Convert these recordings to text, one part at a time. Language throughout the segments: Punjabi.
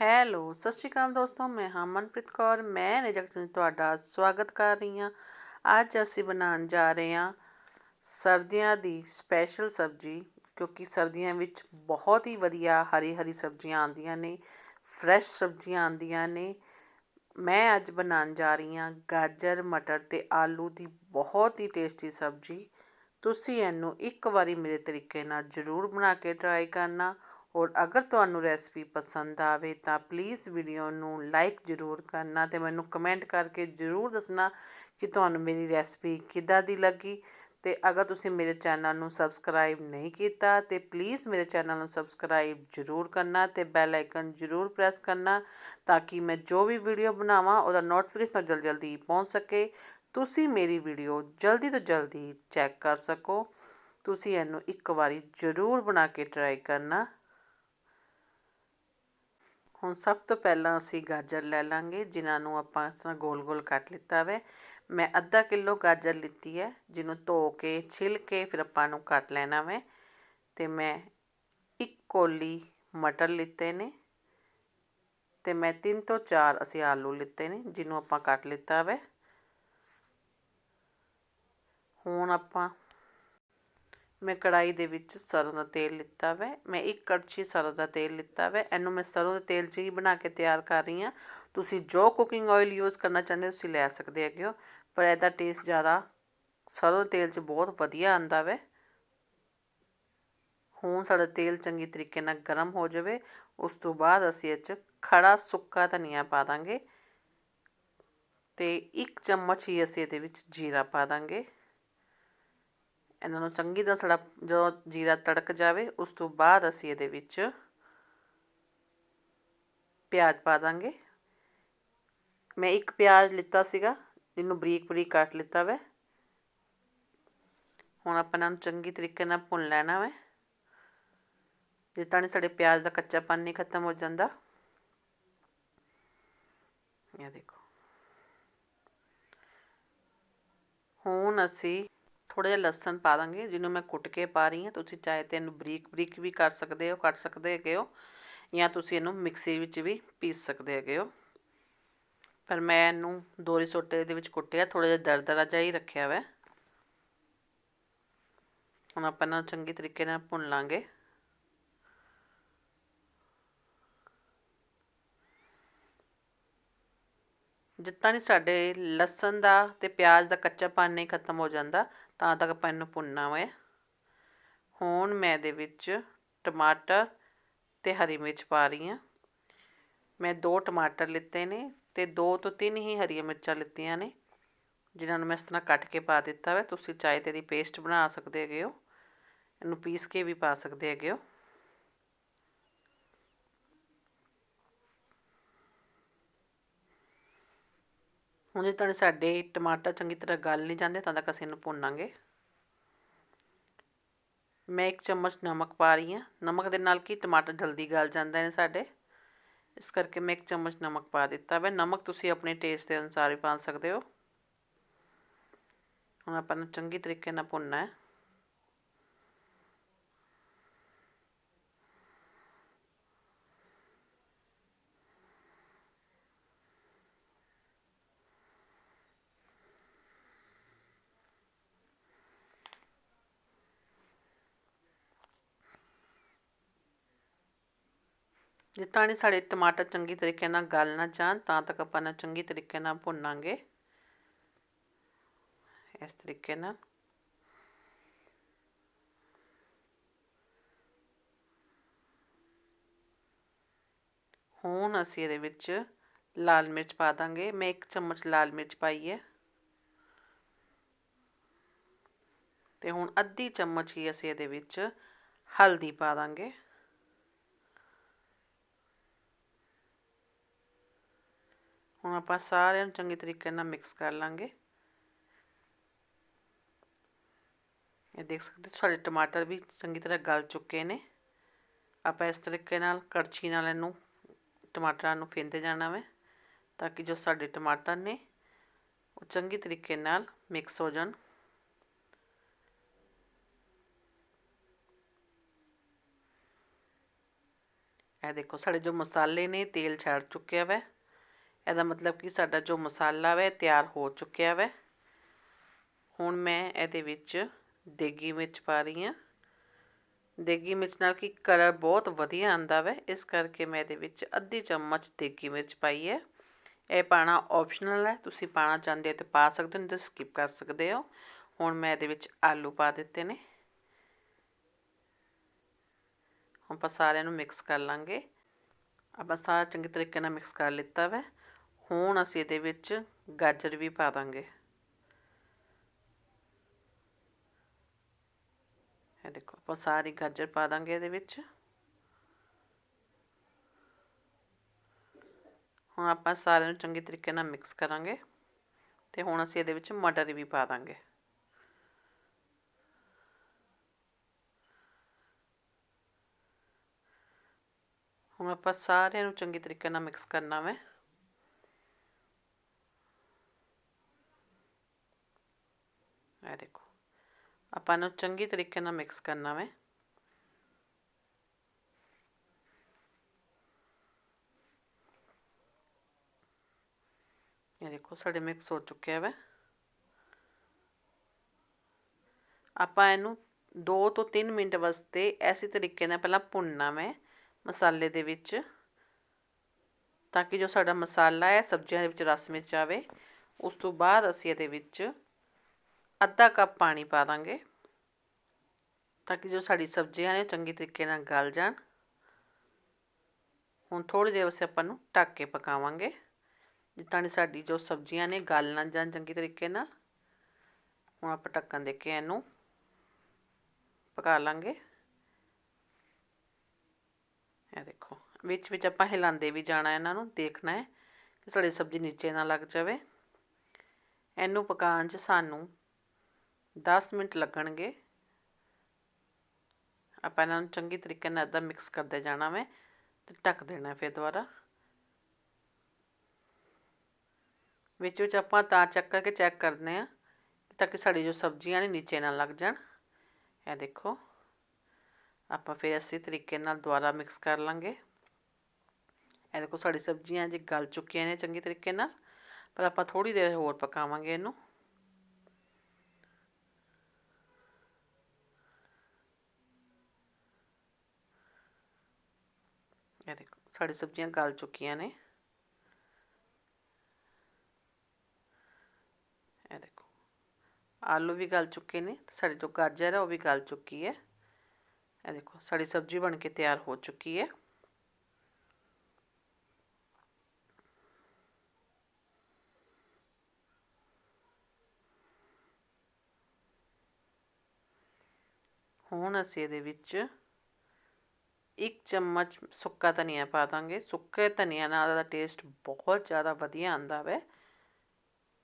ਹੈਲੋ, ਸਤਿ ਸ਼੍ਰੀ ਅਕਾਲ ਦੋਸਤੋ, ਮੈਂ ਹਾਂ ਮਨਪ੍ਰੀਤ ਕੌਰ, ਮੈਂ ਨਿਜਕ ਤੁਹਾਡਾ ਸਵਾਗਤ ਕਰ ਰਹੀ ਹਾਂ। ਅੱਜ ਅਸੀਂ ਬਣਾਉਣ ਜਾ ਰਹੇ ਹਾਂ ਸਰਦੀਆਂ ਦੀ ਸਪੈਸ਼ਲ ਸਬਜ਼ੀ, ਕਿਉਂਕਿ ਸਰਦੀਆਂ ਵਿੱਚ ਬਹੁਤ ਹੀ ਵਧੀਆ ਹਰੀ ਹਰੀ ਸਬਜ਼ੀਆਂ ਆਉਂਦੀਆਂ ਨੇ, ਫਰੈਸ਼ ਸਬਜ਼ੀਆਂ ਆਉਂਦੀਆਂ ਨੇ। ਮੈਂ ਅੱਜ ਬਣਾਉਣ ਜਾ ਰਹੀ ਹਾਂ ਗਾਜਰ, ਮਟਰ ਤੇ ਆਲੂ ਦੀ ਬਹੁਤ ਹੀ ਟੇਸਟੀ ਸਬਜ਼ੀ। ਤੁਸੀਂ ਇਹਨੂੰ ਇੱਕ ਵਾਰੀ ਮੇਰੇ ਤਰੀਕੇ ਨਾਲ ਜ਼ਰੂਰ ਬਣਾ ਕੇ ਟਰਾਈ ਕਰਨਾ। ਔਰ ਅਗਰ ਤੁਹਾਨੂੰ ਰੈਸਪੀ ਪਸੰਦ ਆਵੇ ਤਾਂ ਪਲੀਜ਼ ਵੀਡੀਓ ਨੂੰ ਲਾਈਕ ਜ਼ਰੂਰ ਕਰਨਾ ਅਤੇ ਮੈਨੂੰ ਕਮੈਂਟ ਕਰਕੇ ਜ਼ਰੂਰ ਦੱਸਣਾ ਕਿ ਤੁਹਾਨੂੰ ਮੇਰੀ ਰੈਸਪੀ ਕਿੱਦਾਂ ਦੀ ਲੱਗੀ। ਅਤੇ ਅਗਰ ਤੁਸੀਂ ਮੇਰੇ ਚੈਨਲ ਨੂੰ ਸਬਸਕ੍ਰਾਈਬ ਨਹੀਂ ਕੀਤਾ ਤਾਂ ਪਲੀਜ਼ ਮੇਰੇ ਚੈਨਲ ਨੂੰ ਸਬਸਕ੍ਰਾਈਬ ਜ਼ਰੂਰ ਕਰਨਾ ਅਤੇ ਬੈਲ ਆਈਕਨ ਜ਼ਰੂਰ ਪ੍ਰੈਸ ਕਰਨਾ ਤਾਂ ਕਿ ਮੈਂ ਜੋ ਵੀ ਵੀਡੀਓ ਬਣਾਵਾਂ ਉਹਦਾ ਨੋਟੀਫਿਕੇਸ਼ਨ ਜਲਦੀ ਜਲਦੀ ਪਹੁੰਚ ਸਕੇ। ਤੁਸੀਂ ਮੇਰੀ ਵੀਡੀਓ ਜਲਦੀ ਤੋਂ ਜਲਦੀ ਚੈੱਕ ਕਰ ਸਕੋ। ਤੁਸੀਂ ਇਹਨੂੰ ਇੱਕ ਵਾਰੀ ਜ਼ਰੂਰ ਬਣਾ ਕੇ ਟਰਾਈ ਕਰਨਾ। ਹੁਣ ਸਭ ਤੋਂ ਪਹਿਲਾਂ ਅਸੀਂ ਗਾਜਰ ਲੈ ਲਾਂਗੇ, ਜਿਨ੍ਹਾਂ ਨੂੰ ਆਪਾਂ ਇਸ ਤਰ੍ਹਾਂ ਗੋਲ ਗੋਲ ਕੱਟ ਲਿੱਤਾ ਵੈ। ਮੈਂ ਅੱਧਾ ਕਿਲੋ ਗਾਜਰ ਲਿੱਤੀ ਹੈ, ਜਿਹਨੂੰ ਧੋ ਕੇ, ਛਿਲ ਕੇ ਫਿਰ ਆਪਾਂ ਨੂੰ ਕੱਟ ਲੈਣਾ ਵੈ। ਤੇ ਮੈਂ ਇੱਕ ਕੋਲੀ ਮਟਰ ਲਿੱਤੇ ਨੇ ਤੇ ਮੈਂ ਤਿੰਨ ਤੋਂ ਚਾਰ ਅਸੀਂ ਆਲੂ ਲਿੱਤੇ ਨੇ, ਜਿਹਨੂੰ ਆਪਾਂ ਕੱਟ ਲਿੱਤਾ ਵੈ। ਹੁਣ ਆਪਾਂ ਮੈਂ ਕੜਾਹੀ ਦੇ ਵਿੱਚ ਸਰ੍ਹੋਂ ਦਾ ਤੇਲ ਲਿੱਤਾ ਵੈ, ਮੈਂ ਇੱਕ ਕੜਛੀ ਸਰੋਂ ਦਾ ਤੇਲ ਲਿੱਤਾ ਵੈ। ਇਹਨੂੰ ਮੈਂ ਸਰ੍ਹੋਂ ਦੇ ਤੇਲ 'ਚ ਹੀ ਬਣਾ ਕੇ ਤਿਆਰ ਕਰ ਰਹੀ ਹਾਂ। ਤੁਸੀਂ ਜੋ ਕੁਕਿੰਗ ਆਇਲ ਯੂਜ਼ ਕਰਨਾ ਚਾਹੁੰਦੇ ਹੋ, ਤੁਸੀਂ ਲੈ ਸਕਦੇ ਹੈਗੇ ਹੋ। ਪਰ ਇਹਦਾ ਟੇਸਟ ਜ਼ਿਆਦਾ ਸਰ੍ਹੋਂ ਦੇ ਤੇਲ 'ਚ ਬਹੁਤ ਵਧੀਆ ਆਂਦਾ ਵੈ। ਹੁਣ ਸਾਡਾ ਤੇਲ ਚੰਗੀ ਤਰੀਕੇ ਨਾਲ ਗਰਮ ਹੋ ਜਾਵੇ। ਉਸ ਤੋਂ ਬਾਅਦ ਅਸੀਂ ਇਹ 'ਚ ਖੜਾ ਸੁੱਕਾ ਧਨੀਆ ਪਾ ਦਾਂਗੇ। ਤੇ ਇੱਕ ਚਮਚ ਹੀ ਅਸੀਂ ਇਹਦੇ ਵਿੱਚ ਜੀਰਾ ਪਾ ਦਾਂਗੇ। ਇਹਨਾਂ ਨੂੰ ਚੰਗੀ ਤਰ੍ਹਾਂ ਸੜਾ ਜਦੋਂ ਜੀਰਾ ਤੜਕ ਜਾਵੇ, ਉਸ ਤੋਂ ਬਾਅਦ ਅਸੀਂ ਇਹਦੇ ਵਿੱਚ ਪਿਆਜ਼ ਪਾ ਦਾਂਗੇ। ਮੈਂ ਇੱਕ ਪਿਆਜ਼ ਲਿੱਤਾ ਸੀਗਾ, ਇਹਨੂੰ ਬਰੀਕ ਬਰੀਕ ਕੱਟ ਲਿੱਤਾ ਵੈ। ਹੁਣ ਆਪਾਂ ਇਹਨਾਂ ਨੂੰ ਚੰਗੀ ਤਰੀਕੇ ਨਾਲ ਭੁੰਨ ਲੈਣਾ ਵੈ। ਜਿੱਦਾਂ ਨਹੀਂ ਸਾਡੇ ਪਿਆਜ਼ ਦਾ ਕੱਚਾ ਪਾਣੀ ਖਤਮ ਹੋ ਜਾਂਦਾ। ਇਹ ਦੇਖੋ। ਹੁਣ ਅਸੀਂ ਥੋੜ੍ਹਾ ਜਿਹਾ ਲਸਣ ਪਾ ਦਾਂਗੇ, ਜਿਹਨੂੰ ਮੈਂ ਕੁੱਟ ਕੇ ਪਾ ਰਹੀ ਹਾਂ। ਤੁਸੀਂ ਚਾਹੇ ਤਾਂ ਇਹਨੂੰ ਬਰੀਕ ਬਰੀਕ ਵੀ ਕਰ ਸਕਦੇ ਹੋ, ਕੱਟ ਸਕਦੇ ਹੈਗੇ ਹੋ, ਜਾਂ ਤੁਸੀਂ ਇਹਨੂੰ ਮਿਕਸੀ ਵਿੱਚ ਵੀ ਪੀਸ ਸਕਦੇ ਹੈਗੇ ਹੋ। ਪਰ ਮੈਂ ਇਹਨੂੰ ਦੋਰੀ ਸੋਟੇ ਦੇ ਵਿੱਚ ਕੁੱਟਿਆ, ਥੋੜ੍ਹਾ ਜਿਹਾ ਦਰਦਰਾ ਜਿਹਾ ਹੀ ਰੱਖਿਆ ਹੋਇਆ ਹੁਣ ਆਪਾਂ ਇਹਨਾਂ ਚੰਗੀ ਤਰੀਕੇ ਨਾਲ ਭੁੰਨ ਲਾਂਗੇ। ਜਿੱਤਾਂ ਨਹੀਂ ਸਾਡੇ ਲਸਣ ਦਾ ਤੇ ਪਿਆਜ਼ ਦਾ ਕੱਚਾ ਪਾਣੀ ਨਹੀਂ ਖਤਮ ਹੋ ਜਾਂਦਾ ਤਾਂ ਤੱਕ ਆਪਾਂ ਇਹਨੂੰ ਭੁੰਨਣਾ ਹੈ ਹੁਣ ਮੈਂ ਇਹਦੇ ਵਿੱਚ ਟਮਾਟਰ ਅਤੇ ਹਰੀ ਮਿਰਚ ਪਾ ਰਹੀ ਹਾਂ। ਮੈਂ ਦੋ ਟਮਾਟਰ ਲਿੱਤੇ ਨੇ ਅਤੇ ਦੋ ਤੋਂ ਤਿੰਨ ਹੀ ਹਰੀਆਂ ਮਿਰਚਾਂ ਲਿੱਤੀਆਂ ਨੇ, ਜਿਨ੍ਹਾਂ ਨੂੰ ਮੈਂ ਇਸ ਤਰ੍ਹਾਂ ਕੱਟ ਕੇ ਪਾ ਦਿੱਤਾ ਵਾ। ਤੁਸੀਂ ਚਾਹੇ ਤੇ ਦੀ ਪੇਸਟ ਬਣਾ ਸਕਦੇ ਹੈਗੇ ਹੋ। ਇਹਨੂੰ ਪੀਸ ਕੇ ਵੀ ਪਾ ਸਕਦੇ ਹੈਗੇ ਹੋ। ਹੁਣ ਜੇ ਤੁਹਾਡੇ ਸਾਡੇ ਟਮਾਟਰ ਚੰਗੀ ਤਰ੍ਹਾਂ ਗਲ ਨਹੀਂ ਜਾਂਦੇ, ਤਾਂ ਤੱਕ ਅਸੀਂ ਇਹਨੂੰ ਭੁੰਨਾਂਗੇ। ਮੈਂ ਇੱਕ ਚਮਚ ਨਮਕ ਪਾ ਰਹੀ ਹਾਂ। ਨਮਕ ਦੇ ਨਾਲ ਕੀ ਟਮਾਟਰ ਜਲਦੀ ਗਲ ਜਾਂਦਾ ਨੇ ਸਾਡੇ। ਇਸ ਕਰਕੇ ਮੈਂ ਇੱਕ ਚਮਚ ਨਮਕ ਪਾ ਦਿੱਤਾ। ਵੇ, ਨਮਕ ਤੁਸੀਂ ਆਪਣੇ ਟੇਸਟ ਦੇ ਅਨੁਸਾਰ ਹੀ ਪਾ ਸਕਦੇ ਹੋ। ਹੁਣ ਆਪਾਂ ਨੂੰ ਚੰਗੀ ਤਰੀਕੇ ਨਾਲ ਭੁੰਨਣਾ ਹੈ। ਜਿੱਤਾਂ ਨਹੀਂ ਸਾਡੇ ਟਮਾਟਰ ਚੰਗੀ ਤਰੀਕੇ ਨਾਲ ਗਲ ਨਾ ਜਾਣ, ਤਾਂ ਤੱਕ ਆਪਾਂ ਨਾ ਚੰਗੀ ਤਰੀਕੇ ਨਾਲ ਭੁੰਨਾਂਗੇ। ਇਸ ਤਰੀਕੇ ਨਾਲ। ਹੁਣ ਅਸੀਂ ਇਹਦੇ ਵਿੱਚ ਲਾਲ ਮਿਰਚ ਪਾ ਦਾਂਗੇ। ਮੈਂ ਇੱਕ ਚਮਚ ਲਾਲ ਮਿਰਚ ਪਾਈ ਹੈ। ਤੇ ਹੁਣ ਅੱਧੀ ਚਮਚ ਹੀ ਅਸੀਂ ਇਹਦੇ ਵਿੱਚ ਹਲਦੀ ਪਾ ਦਾਂਗੇ। ਹੁਣ ਆਪਾਂ ਸਾਰਿਆਂ ਨੂੰ ਚੰਗੇ ਤਰੀਕੇ ਨਾਲ ਮਿਕਸ ਕਰ ਲਾਂਗੇ। ਇਹ ਦੇਖ ਸਕਦੇ ਸਾਡੇ ਟਮਾਟਰ ਵੀ ਚੰਗੀ ਤਰ੍ਹਾਂ ਗਲ ਚੁੱਕੇ ਨੇ। ਆਪਾਂ ਇਸ ਤਰੀਕੇ ਨਾਲ ਕੜਛੀ ਨਾਲ ਇਹਨੂੰ, ਟਮਾਟਰਾਂ ਨੂੰ ਫੇਂਦੇ ਜਾਣਾ ਵੇ, ਤਾਂ ਕਿ ਜੋ ਸਾਡੇ ਟਮਾਟਰ ਨੇ, ਉਹ ਚੰਗੀ ਤਰੀਕੇ ਨਾਲ ਮਿਕਸ ਹੋ ਜਾਣ। ਇਹ ਦੇਖੋ, ਸਾਡੇ ਜੋ ਮਸਾਲੇ ਨੇ ਤੇਲ ਛੱਡ ਚੁੱਕਿਆ ਵੈ। ਇਹਦਾ ਮਤਲਬ ਕਿ ਸਾਡਾ ਜੋ ਮਸਾਲਾ ਵੈ ਤਿਆਰ ਹੋ ਚੁੱਕਿਆ ਵੈ। ਹੁਣ ਮੈਂ ਇਹਦੇ ਵਿੱਚ ਦੇਗੀ ਮਿਰਚ ਪਾ ਰਹੀ ਹਾਂ। ਦੇਗੀ ਮਿਰਚ ਨਾਲ ਕਿ ਕਲਰ ਬਹੁਤ ਵਧੀਆ ਆਂਦਾ ਵੈ। ਇਸ ਕਰਕੇ ਮੈਂ ਇਹਦੇ ਵਿੱਚ ਅੱਧੀ ਚਮਚ ਦੇਗੀ ਮਿਰਚ ਪਾਈ ਹੈ। ਇਹ ਪਾਣਾ ਆਪਸ਼ਨਲ ਹੈ। ਤੁਸੀਂ ਪਾਣਾ ਚਾਹੁੰਦੇ ਤੇ ਪਾ ਸਕਦੇ ਹੋ, ਨਹੀਂ ਤਾਂ ਸਕਿਪ ਕਰ ਸਕਦੇ ਹੋ। ਹੁਣ ਮੈਂ ਇਹਦੇ ਵਿੱਚ ਆਲੂ ਪਾ ਦਿੱਤੇ ਨੇ। ਹੁਣ ਆਪਾਂ ਸਾਰਿਆਂ ਨੂੰ ਮਿਕਸ ਕਰ ਲਾਂਗੇ। ਆਪਾਂ ਸਾਰਾ ਚੰਗੇ ਤਰੀਕੇ ਨਾਲ ਮਿਕਸ ਕਰ ਲਿੱਤਾ ਵੈ। ਹੁਣ ਅਸੀਂ ਇਹਦੇ ਵਿੱਚ ਗਾਜਰ ਵੀ ਪਾ ਦਾਂਗੇ। ਇਹ ਦੇਖੋ, ਆਪਾਂ ਸਾਰੀ ਗਾਜਰ ਪਾ ਦਾਂਗੇ ਇਹਦੇ ਵਿੱਚ। ਹੁਣ ਆਪਾਂ ਸਾਰਿਆਂ ਨੂੰ ਚੰਗੇ ਤਰੀਕੇ ਨਾਲ ਮਿਕਸ ਕਰਾਂਗੇ ਤੇ ਹੁਣ ਅਸੀਂ ਇਹਦੇ ਵਿੱਚ ਮਟਰ ਵੀ ਪਾ ਦਾਂਗੇ। ਹੁਣ ਆਪਾਂ ਸਾਰਿਆਂ ਨੂੰ ਚੰਗੇ ਤਰੀਕੇ ਨਾਲ ਮਿਕਸ ਕਰਨਾ ਵੇ ਇਹ ਦੇਖੋ ਆਪਾਂ ਨੂੰ ਚੰਗੀ ਤਰੀਕੇ ਨਾਲ ਮਿਕਸ ਕਰਨਾ ਵੇ। ਇਹ ਦੇਖੋ ਸਾਡੇ ਮਿਕਸ ਹੋ ਚੁੱਕਿਆ ਵੇ। ਆਪਾਂ ਇਹਨੂੰ 2 ਤੋਂ 3 ਮਿੰਟ ਵਾਸਤੇ ਐਸੀ ਤਰੀਕੇ ਨਾਲ ਪਹਿਲਾਂ ਭੁੰਨਣਾ ਮੈਂ ਮਸਾਲੇ ਦੇ ਵਿੱਚ, ਤਾਂ ਕਿ ਜੋ ਸਾਡਾ ਮਸਾਲਾ ਹੈ, ਸਬਜ਼ੀਆਂ ਦੇ ਵਿੱਚ ਰਸ ਵਿੱਚ ਆਵੇ ਉਸ ਤੋਂ ਬਾਅਦ ਅਸੀਂ ਇਹਦੇ ਵਿੱਚ ਅੱਧਾ ਕੱਪ ਪਾਣੀ ਪਾ ਦਾਂਗੇ ਤਾਂ ਕਿ ਜੋ ਸਾਡੀ ਸਬਜ਼ੀਆਂ ਨੇ ਚੰਗੀ ਤਰੀਕੇ ਨਾਲ ਗਲ ਜਾਣ। ਹੁਣ ਥੋੜੀ ਦੇਰ ਵਾਸਤੇ ਆਪਾਂ ਨੂੰ ਢੱਕ ਕੇ ਪਕਾਵਾਂਗੇ। ਜਿੱਤਾਂ ਦੀ ਸਾਡੀ ਜੋ ਸਬਜ਼ੀਆਂ ਨੇ ਗਲ ਨਾ ਜਾਣ ਚੰਗੀ ਤਰੀਕੇ ਨਾਲ, ਹੁਣ ਆਪਾਂ ਢੱਕਣ ਦੇ ਕੇ ਇਹਨੂੰ ਪਕਾ ਲਾਂਗੇ। ਇਹ ਦੇਖੋ, ਵਿੱਚ ਵਿੱਚ ਆਪਾਂ ਹਿਲਾਉਂਦੇ ਵੀ ਜਾਣਾ, ਇਹਨਾਂ ਨੂੰ ਦੇਖਣਾ ਹੈ ਕਿ ਸਾਡੀ ਸਬਜ਼ੀ ਨੀਚੇ ਨਾ ਲੱਗ ਜਾਵੇ। ਇਹਨੂੰ ਪਕਾਉਣ 'ਚ ਸਾਨੂੰ 10 ਮਿੰਟ ਲੱਗਣਗੇ। ਆਪਾਂ ਇਹਨਾਂ ਨੂੰ ਚੰਗੀ ਤਰੀਕੇ ਨਾਲ ਇਦਾਂ ਮਿਕਸ ਕਰਦੇ ਜਾਣਾ ਵੇ ਤੇ ਢੱਕ ਦੇਣਾ ਫਿਰ ਦੁਬਾਰਾ। ਵਿੱਚ ਵਿੱਚ ਆਪਾਂ ਤਾਂ ਚੱਕ ਕਰਕੇ ਚੈੱਕ ਕਰਦੇ ਆ ਤਾਂ ਕਿ ਸਾਡੀ ਜੋ ਸਬਜ਼ੀਆਂ ਨੇ ਨੀਚੇ ਨਾ ਲੱਗ ਜਾਣ। ਇਹ ਦੇਖੋ, ਆਪਾਂ ਫਿਰ ਇਸੇ ਤਰੀਕੇ ਨਾਲ ਦੁਬਾਰਾ ਮਿਕਸ ਕਰ ਲਾਂਗੇ। ਇਹ ਦੇਖੋ ਸਾਡੀ ਸਬਜ਼ੀਆਂ ਜੇ ਗਲ ਚੁੱਕੀਆਂ ਨੇ ਚੰਗੀ ਤਰੀਕੇ ਨਾਲ, ਪਰ ਆਪਾਂ ਥੋੜੀ ਦੇਰ ਹੋਰ ਪਕਾਵਾਂਗੇ ਇਹਨੂੰ ਇਹ ਦੇਖੋ ਸਾਡੀ ਸਬਜ਼ੀਆਂ ਗਲ ਚੁੱਕੀਆਂ ਨੇ। ਇਹ ਦੇਖੋ, ਆਲੂ ਵੀ ਗਲ ਚੁੱਕੇ ਨੇ, ਸਾਡੀ ਜੋ ਗਾਜਰ ਹੈ ਉਹ ਵੀ ਗਲ ਚੁੱਕੀ ਹੈ। ਇਹ ਦੇਖੋ, ਸਾਡੀ ਸਬਜ਼ੀ ਬਣ ਕੇ ਤਿਆਰ ਹੋ ਚੁੱਕੀ ਹੈ। ਹੁਣ ਅਸੀਂ ਇਹਦੇ ਵਿੱਚ ਇੱਕ ਚਮਚ ਸੁੱਕਾ ਧਨੀਆ ਪਾ ਦਾਂਗੇ। ਸੁੱਕੇ ਧਨੀਆ ਨਾਲ ਦਾ ਟੇਸਟ ਬਹੁਤ ਜ਼ਿਆਦਾ ਵਧੀਆ ਆਂਦਾ ਵੈ।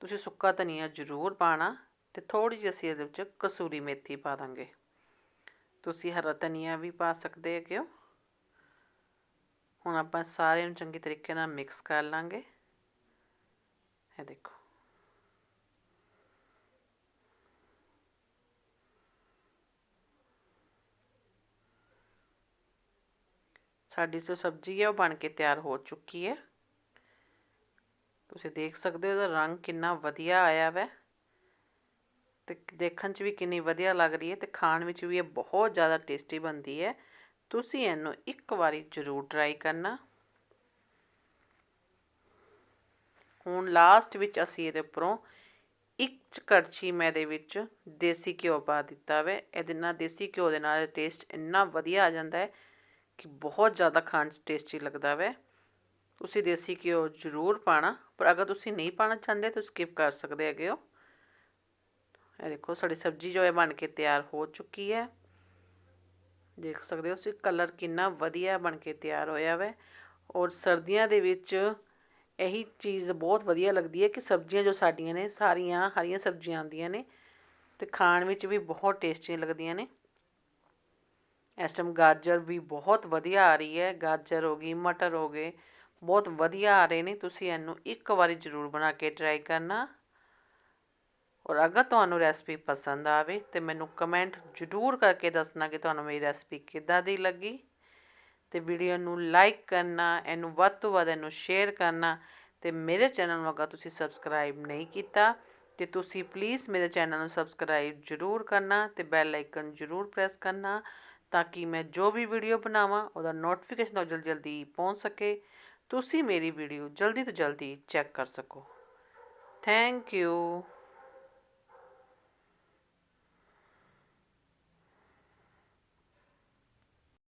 ਤੁਸੀਂ ਸੁੱਕਾ ਧਨੀਆ ਜ਼ਰੂਰ ਪਾਣਾ ਤੇ ਥੋੜੀ ਜਿਹੀ ਅਸੀਂ ਇਹਦੇ ਵਿੱਚ ਕਸੂਰੀ ਮੇਥੀ ਪਾ ਦਾਂਗੇ। ਤੁਸੀਂ ਹਰਾ ਧਨੀਆ ਵੀ ਪਾ ਸਕਦੇ ਹੈਗੇ ਹੋ। ਹੁਣ ਆਪਾਂ ਸਾਰੇ ਨੂੰ ਚੰਗੀ ਤਰੀਕੇ ਨਾਲ ਮਿਕਸ ਕਰ ਲਾਂਗੇ। ਇਹ ਦੇਖੋ। ਸਾਡੀ ਜੋ ਸਬਜ਼ੀ ਹੈ, ਉਹ ਬਣ ਕੇ ਤਿਆਰ ਹੋ ਚੁੱਕੀ ਹੈ। ਤੁਸੀਂ ਦੇਖ ਸਕਦੇ ਹੋ, ਇਹਦਾ ਰੰਗ ਕਿੰਨਾ ਵਧੀਆ ਆਇਆ ਵੈ। ਤੇ ਦੇਖਣ 'ਚ ਵੀ ਕਿੰਨੀ ਵਧੀਆ ਲੱਗ ਰਹੀ ਹੈ ਤੇ ਖਾਣ ਵਿੱਚ ਵੀ ਇਹ ਬਹੁਤ ਜ਼ਿਆਦਾ ਟੇਸਟੀ ਬਣਦੀ ਹੈ। ਤੁਸੀਂ ਇਹਨੂੰ ਇੱਕ ਵਾਰੀ ਜ਼ਰੂਰ ਟਰਾਈ ਕਰਨਾ। ਹੁਣ ਲਾਸਟ ਵਿੱਚ ਅਸੀਂ ਇਹਦੇ ਉੱਪਰੋਂ ਇੱਕ ਕੜਛੀ ਮੈਂ ਦੇ ਵਿੱਚ ਦੇਸੀ ਘਿਓ ਪਾ ਦਿੱਤਾ ਵੇ। ਇਹਦੇ ਨਾਲ ਦੇਸੀ ਘਿਓ ਦੇ ਨਾਲ ਟੇਸਟ ਇੰਨਾ ਵਧੀਆ ਆ ਜਾਂਦਾ ਹੈ। ਕਿ ਬਹੁਤ ਜ਼ਿਆਦਾ ਖਾਣ 'ਚ ਟੇਸਟੀ ਲੱਗਦਾ ਵੈ। ਤੁਸੀਂ ਦੇਸੀ ਘਿਓ ਜ਼ਰੂਰ ਪਾਣਾ, ਪਰ ਅਗਰ ਤੁਸੀਂ ਨਹੀਂ ਪਾਣਾ ਚਾਹੁੰਦੇ ਤਾਂ ਸਕਿਪ ਕਰ ਸਕਦੇ ਹੈਗੇ ਹੋ। ਇਹ ਦੇਖੋ, ਸਾਡੀ ਸਬਜ਼ੀ ਜੋ ਹੈ ਬਣ ਕੇ ਤਿਆਰ ਹੋ ਚੁੱਕੀ ਹੈ। ਦੇਖ ਸਕਦੇ ਹੋ ਤੁਸੀਂ ਕਲਰ ਕਿੰਨਾ ਵਧੀਆ ਬਣ ਕੇ ਤਿਆਰ ਹੋਇਆ ਵੈ। ਔਰ ਸਰਦੀਆਂ ਦੇ ਵਿੱਚ ਇਹੀ ਚੀਜ਼ ਬਹੁਤ ਵਧੀਆ ਲੱਗਦੀ ਹੈ ਕਿ ਸਬਜ਼ੀਆਂ ਜੋ ਸਾਡੀਆਂ ਨੇ, ਸਾਰੀਆਂ ਹਰੀਆਂ ਸਬਜ਼ੀਆਂ ਆਉਂਦੀਆਂ ਨੇ ਤੇ ਖਾਣ ਵਿੱਚ ਵੀ ਬਹੁਤ ਟੇਸਟੀ ਲੱਗਦੀਆਂ ਨੇ। ਇਸ ਟਾਈਮ ਗਾਜਰ ਵੀ ਬਹੁਤ ਵਧੀਆ ਆ ਰਹੀ ਹੈ। ਗਾਜਰ ਹੋ ਗਈ, ਮਟਰ ਹੋ ਗਏ, ਬਹੁਤ ਵਧੀਆ ਆ ਰਹੇ ਨੇ। ਤੁਸੀਂ ਇਹਨੂੰ ਇੱਕ ਵਾਰੀ ਜ਼ਰੂਰ ਬਣਾ ਕੇ ਟਰਾਈ ਕਰਨਾ। ਔਰ ਅਗਰ ਤੁਹਾਨੂੰ ਰੈਸਪੀ ਪਸੰਦ ਆਵੇ ਤੇ ਮੈਨੂੰ ਕਮੈਂਟ ਜ਼ਰੂਰ ਕਰਕੇ ਦੱਸਣਾ ਕਿ ਤੁਹਾਨੂੰ ਮੇਰੀ ਰੈਸਪੀ ਕਿੱਦਾਂ ਦੀ ਲੱਗੀ। ਤੇ ਵੀਡੀਓ ਨੂੰ ਲਾਈਕ ਕਰਨਾ, ਇਹਨੂੰ ਵੱਧ ਤੋਂ ਵੱਧ ਇਹਨੂੰ ਸ਼ੇਅਰ ਕਰਨਾ। ਤੇ ਮੇਰੇ ਚੈਨਲ ਨੂੰ ਅਗਰ ਤੁਸੀਂ ਸਬਸਕ੍ਰਾਈਬ ਨਹੀਂ ਕੀਤਾ ਤੇ ਤੁਸੀਂ ਪਲੀਜ਼ ਮੇਰੇ ਚੈਨਲ ਨੂੰ ਸਬਸਕ੍ਰਾਈਬ ਜ਼ਰੂਰ ਕਰਨਾ ਤੇ ਬੈਲ ਆਈਕਨ ਜ਼ਰੂਰ ਪ੍ਰੈਸ ਕਰਨਾ। ਤਾਂ ਕਿ ਮੈਂ ਜੋ ਵੀ ਵੀਡੀਓ ਬਣਾਵਾਂ, ਉਹਦਾ ਨੋਟੀਫਿਕੇਸ਼ਨ ਤੁਹਾਨੂੰ ਜਲਦੀ ਜਲਦੀ ਪਹੁੰਚ ਸਕੇ। ਤੁਸੀਂ ਮੇਰੀ ਵੀਡੀਓ ਜਲਦੀ ਤੋਂ ਜਲਦੀ ਚੈੱਕ ਕਰ ਸਕੋ। Thank you